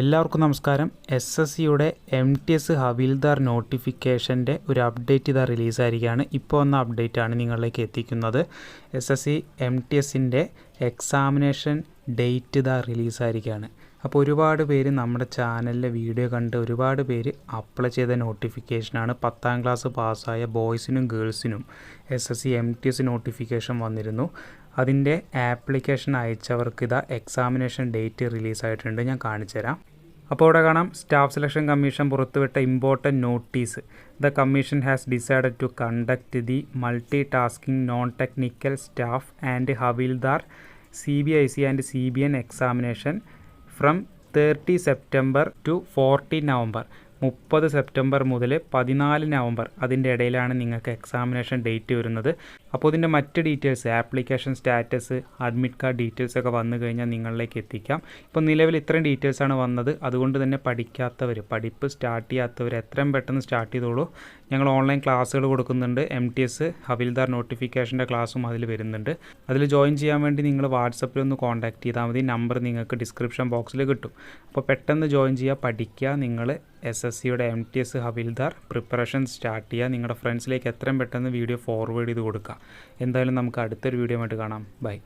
എല്ലാവർക്കും നമസ്കാരം. S S സിയുടെ എം ടി എസ് ഹവീൽദാർ നോട്ടിഫിക്കേഷന്റെ ഒരു അപ്ഡേറ്റ് ഇതാ റിലീസായിരിക്കുകയാണ്. ഇപ്പോൾ വന്ന അപ്ഡേറ്റ് ആണ് നിങ്ങളിലേക്ക് എത്തിക്കുന്നത്. S S C M T എസിന്റെ എക്സാമിനേഷൻ ഡേറ്റ് ഇതാ റിലീസായിരിക്കുകയാണ്. അപ്പോൾ ഒരുപാട് പേര് നമ്മുടെ ചാനലിലെ വീഡിയോ കണ്ട് ഒരുപാട് പേര് അപ്ലൈ ചെയ്ത നോട്ടിഫിക്കേഷനാണ്. പത്താം ക്ലാസ് പാസ്സായ ബോയ്സിനും ഗേൾസിനും S S C M T S notification വന്നിരുന്നു. അതിന്റെ ആപ്ലിക്കേഷൻ അയച്ചവർക്ക് ഇതാ എക്സാമിനേഷൻ ഡേറ്റ് റിലീസായിട്ടുണ്ട് ഞാൻ കാണിച്ചു തരാം അപ്പോൾ ഇവിടെ കാണാം സ്റ്റാഫ് സെലക്ഷൻ കമ്മീഷൻ പുറത്തുവിട്ട important notice the commission has decide to conduct the multi tasking non technical staff and Havildar C B I C and C B N examination from thirty September to forty November മുപ്പത് September മുതൽ പതിനാല് November അതിന്റെ ഇടയിലാണ് നിങ്ങൾക്ക് examination date വരുന്നത്. അപ്പോൾ ഇതിന്റെ മറ്റ് details application status admit card details ഒക്കെ വന്നു കഴിഞ്ഞാൽ നിങ്ങളിലേക്ക് എത്തിക്കാം. ഇപ്പോൾ നിലവിൽ ഇത്രയും ഡീറ്റെയിൽസ് ആണ് വന്നത്. അതുകൊണ്ട് തന്നെ പഠിക്കാത്തവർ പഠിപ്പ് സ്റ്റാർട്ട് ചെയ്യാത്തവർ എത്രയും പെട്ടെന്ന് സ്റ്റാർട്ട് ചെയ്തോളൂ. ഞങ്ങൾ ഓൺലൈൻ ക്ലാസ്സുകൾ കൊടുക്കുന്നുണ്ട്. എം ടി എസ് ഹവിൽദാർ നോട്ടിഫിക്കേഷന്റെ ക്ലാസ്സും അതിൽ വരുന്നുണ്ട്. അതിൽ ജോയിൻ ചെയ്യാൻ വേണ്ടി നിങ്ങൾ വാട്സപ്പിൽ ഒന്ന് കോൺടാക്ട് ചെയ്താൽ മതി. നമ്പർ നിങ്ങൾക്ക് ഡിസ്ക്രിപ്ഷൻ ബോക്സിൽ കിട്ടും. അപ്പോൾ പെട്ടെന്ന് ജോയിൻ ചെയ്യുക പഠിക്കുക. നിങ്ങൾ എസ് എസ് സിയുടെ M T S Havildar preparation start ചെയ്യുക. നിങ്ങളുടെ ഫ്രണ്ട്സിലേക്ക് എത്രയും പെട്ടെന്ന് വീഡിയോ ഫോർവേഡ് ചെയ്ത് കൊടുക്കുക. എന്തായാലും നമുക്ക് അടുത്തൊരു വീഡിയോ ആയിട്ട് കാണാം. ബൈ